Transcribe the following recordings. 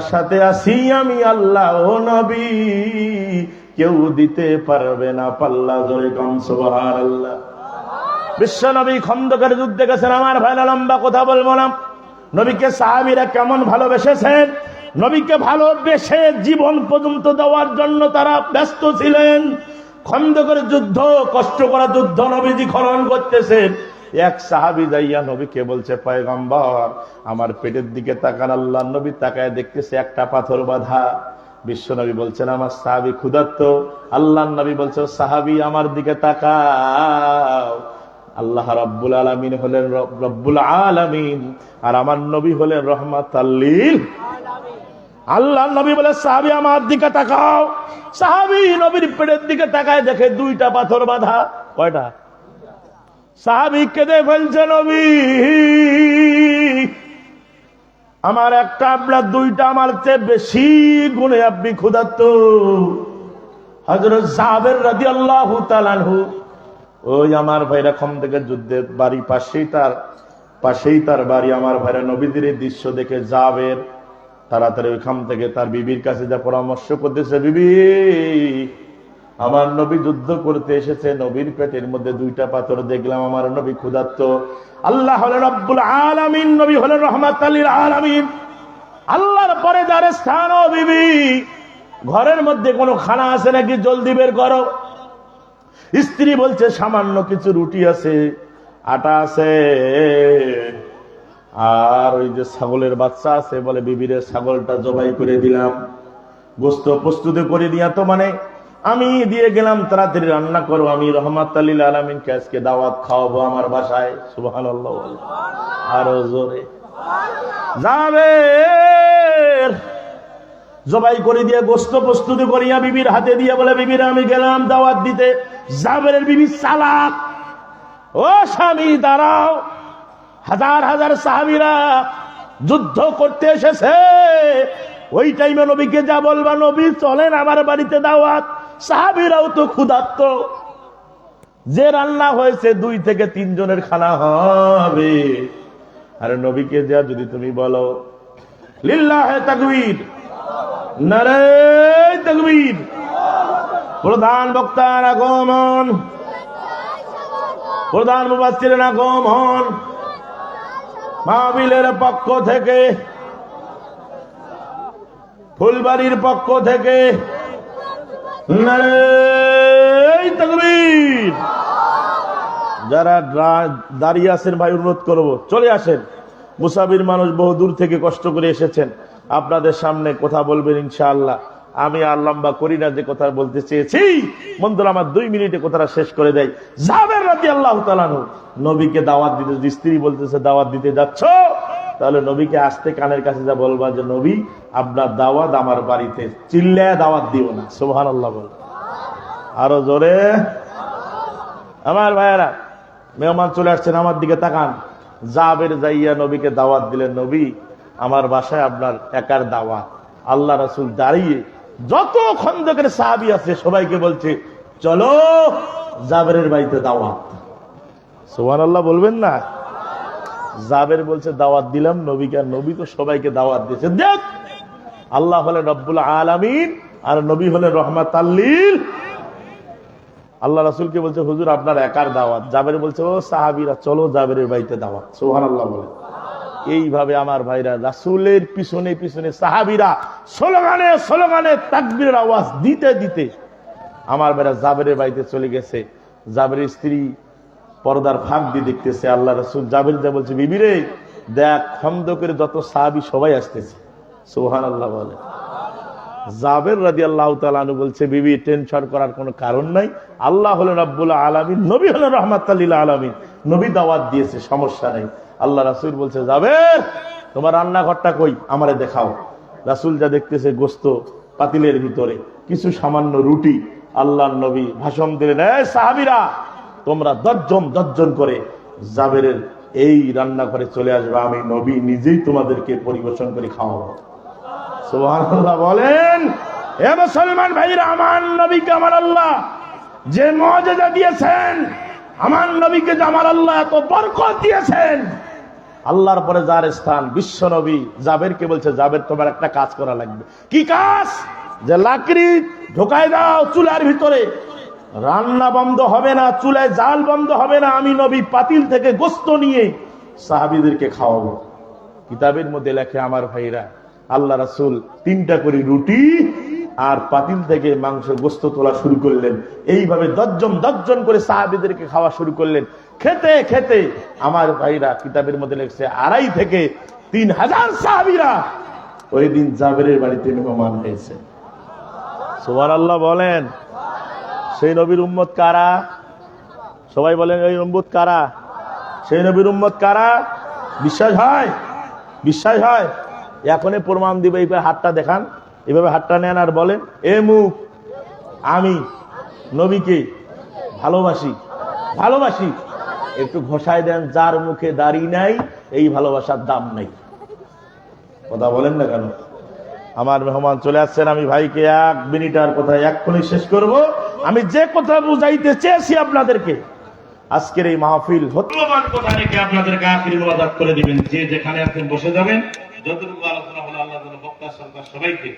সাথে আমি আল্লাহ নবী। কেউ দিতে পারবে না পাল্লা আল্লাহ বিশ্ব নবী খন্দকার যুদ্ধে গেছেন, আমার ভাইরা লম্বা কথা বলব না। নবীকে সাহাবিরা কেমন ভালোবেসেছেন? নবীকে ভালোবেসে জীবন পর্যন্ত দেওয়ার জন্য তারা ব্যস্ত ছিলেন। খন্দকের যুদ্ধ, কষ্ট করা যুদ্ধ নবীজি খনন করতেছেন। এক সাহাবি যাইয়া নবীকে বলছে, পয়গম্বর, আমার পেটের দিকে তাকান, আল্লাহ নবী তাকায় দেখতেছে একটা পাথর বাঁধা। বিশ্ব নবী বলছেন, আমার সাহাবি ক্ষুধার্ত। আল্লাহ নবী বলছে "ও সাহাবি, আমার দিকে তাকাও। আল্লাহ রব্বুল আলমিন হলেন রব- রব্বুল আলমিন, আর আমার নবী হলেন রহমাত আল্লিল আল্লাহ নবী বলে, সাহাবি, আমার দিকে তাকাও। সাহাবি নবীর পেটের দিকে তাকায় দেখে দুইটা পাথর বাঁধা। কয়টা? সাহাবি কেঁদে ফেলছে নবী। আমার একটা, আপনার দুইটা, আমার চেয়ে বেশি গুণে আপনি ক্ষুধার্ত। হজরত সাহাবের রাজি আল্লাহ তালানহু ওই আমার ভাইরা খম থেকে যুদ্ধের বাড়ি পাশেই তার পাশেই তার বাড়ি। আমার ভাইরা নবীদের দৃশ্য দেখে যাবের তাড়াতাড়ি ওইখান থেকে তার বিবির কাছে যা পরামর্শ করতেছে, বিবি, আমার নবী যুদ্ধ করতে এসেছে, নবীর পেটের মধ্যে দুইটা পাথর দেখলাম, আমার নবী ক্ষুধার্ত। আল্লাহ হলেন রব্বুল আলামিন, নবী হলেন রহমাত আলীর আলামিন। আল্লাহর পরে যার স্থান, ও বিবি, ঘরের মধ্যে কোনো খানা আছে নাকি? জলদি বের করো। স্ত্রী বলছে, সামান্য কিছু রুটি আছে, আটা আছে। আর ওই যে ছাগলের বাচ্চা আছে, বলে, বিবিরে, ছাগলটা জবাই করে দিলাম। গোস্ত প্রস্তুতি করে দিয়া তো মানে আমি দিয়ে গেলাম, তাড়াতাড়ি রান্না করো, আমি রহমাত আলীল আলমিনকে আজকে দাওয়াত খাওয়াবো আমার বাসায়? সুবাহ আরও জোরে। যাবে। জবাই করে দিয়ে, গোস্ত প্রস্তুতি করিয়া বিবির হাতে দিয়ে বলে, বিবির, আমি গেলাম দাওয়াত দিতে। জাবেরের বিবি সালাক ও স্বামী, দাঁড়াও। হাজার হাজার সাহাবিরা যুদ্ধ করতে এসেছে। ওই টাইমে নবীকে যা বলবা নবী, চলেন আমার বাড়িতে দাওয়াত। সাহাবিরাও তো ক্ষুধার্ত। যে রান্না হয়েছে, দুই থেকে তিনজনের খানা হবে। আরে নবীকে যা যদি তুমি বলো। নারে প্রধান বক্তার আগমন। প্রধান মুবাসিরের আগমন। মাহবিলের পক্ষ থেকে, ফুলবাড়ির পক্ষ থেকে যারা দাঁড়িয়ে আছেন ভাই, অনুরোধ করব, চলে আসেন। মুসাবির মানুষ বহু দূর থেকে কষ্ট করে এসেছেন। আপনাদের সামনে কথা বলবেন ইনশাআল্লাহ। আমি আর লম্বা করি না যে কথা বলতে চেয়েছি। বন্ধুরা, আমার দুই মিনিটে কথাটা শেষ করে দেয়। যাবেন রাজি আল্লাহ নবীকে দাওয়াত দিতে যদি স্ত্রী বলতেছে দাওয়াত দিতে যাচ্ছ, তাহলে নবীকে আসতে কানের কাছে যা বলবা যে, নবী, আপনার দাওয়াত আমার বাড়িতে। চিল্লায় দাওয়াত দিও না। সোহান আল্লাহ বল। আরও জোরে। আমার ভাইয়েরা, মেহমান চলে আসছেন, আমার দিকে তাকান। জাবের যাইয়া নবীকে দাওয়াত দিলেন, নবী, আমার বাসায় আপনার একার দাওয়াত। আল্লাহ রাসুল দাঁড়িয়ে যত খন্দকের সাহাবি আছে, সবাইকে বলছে, চলো জাবেরের বাড়িতে দাওয়াত। সোহান আল্লাহ বলবেন না? জাবের বলছে, দাওয়াত দিলাম, নবীকে আর নবী তো সবাইকে দাওয়াত দিয়েছে। দেখ, আল্লাহ হলেন রব্বুল আলামিন, আর নবী হলেন রহমাত আল্লিল আল্লাহ রাসুলকে বলছে, হুজুর, আপনার একার দাওয়াত। জাবের বলছে, ও সাহাবিরা, চলো জাবেরের বাড়িতে দাওয়াত। সোহান আল্লাহ বলে এইভাবে আমার ভাইরা রাসুলের পিছনে পিছনে সাহাবিরা স্লোগানে স্লোগানে তাকবীরের আওয়াজ দিতে দিতে আমার ভাইরা জাবেরের বাড়িতে চলে গেছে। জাবেরের স্ত্রী পর্দার ফাঁক দিয়ে দেখতেছে, আল্লাহ রাসুল জাবের যা বলছে বিবিরে দেখ খন্দকের যত সাহাবি সবাই আসতেছে। সোহান আল্লাহ বলে। জাবের রাজি আল্লাহ তালু বলছে, বিবি টেনশন করার কোনো কারণ নাই। আল্লাহ হলেন রব্বুল আলমিন, নবী হলেন রহমাতাল্লিল আলমিন। নবী দাওয়াত দিয়েছে, সমস্যা নেই। আল্লাহ রাসুল বলছে জাবের তোমার রান্নাঘরটা কই? আমারে দেখাও। রাসুল যা দেখতেছে, গোস্ত পাতিলের ভিতরে, কিছু সামান্য রুটি আল্লাহ নবী ভাষণ দিলেন সাহাবিরা, তোমরা দশজন দশজন করে জাবেরের এই রান্নাঘরে চলে আসবে। আমি নবী নিজেই তোমাদেরকে পরিবেশন করে খাওয়াবো। বলেন, এ আমার আল্লাহ যে মর্যাদা দিয়েছেন আমার নবীকে যে আমার আল্লাহ এত বরকত দিয়েছেন। আল্লাহর পরে যার স্থান, বিশ্ব নবী, জাবেরকে বলছে, জাবের, তোমার একটা কাজ করা লাগবে। কি কাজ? যে লাকড়ি ঢোকায় দাও চুলার ভিতরে। রান্না বন্ধ হবে না, চুলায় জাল বন্ধ হবে না। আমি নবী পাতিল থেকে গোস্ত নিয়ে সাহাবিদেরকে খাওয়াবো। কিতাবের মধ্যে লেখে, আমার ভাইরা, আল্লাহ রাসুল তিনটা করে রুটি আর পাতিল থেকে মাংস গোস্ত তোলা শুরু করলেন। এইভাবে দশজন দশজন করে সাহাবিদেরকে খাওয়া শুরু করলেন। খেতে খেতে আমার ভাইরা কিতাবের মধ্যে লেগেছে আড়াই থেকে তিন হাজার সাহাবিরা ওই দিন জাবেরের বাড়িতে মেহমান হয়েছে। সোহার আল্লাহ বলেন, সেই নবীর উম্মত কারা? সবাই বলেন ওই উম্মত কারা? সেই নবীর উম্মত কারা? বিশ্বাস হয়? বিশ্বাস হয়? এখনই প্রমাণ দিবে এইভাবে হাতটা দেখান। এভাবে হাতটা নেন আর বলেন, এ মুখ, আমি নবীকে ভালোবাসি ভালোবাসি। একটু ঘষায় দেন, যার মুখে দাড়ি নাই, এই ভালোবাসার দাম নেই। কথা বলেন না কেন? আমার মেহমান চলে আসছেন, আমি ভাইকে এক মিনিট আর কথা এক্ষুনি শেষ করব। আমি যে কথা বুঝাইতে চেয়েছি আপনাদেরকে, আজকের এই মাহফিল আপনাদেরকে আখিরি করে দিবেন। যে যেখানে আছেন বসে যাবেন। যতটুকু আলোচনা বক্তা সবাইকে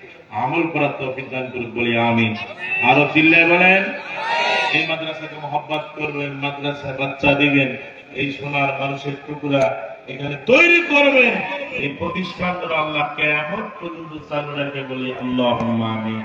আমল করার দান বলি আমি আরও চিল্লায় বলেন, এই মাদ্রাসাকে মহব্বত করবেন, মাদ্রাসায় বাচ্চা দিবেন, এই সোনার মানুষের টুকরা এখানে তৈরি করবেন। এই প্রতিষ্ঠান আল্লাহ কেমন পর্যন্ত চালু রাখবে বলি আল্লাহ আমি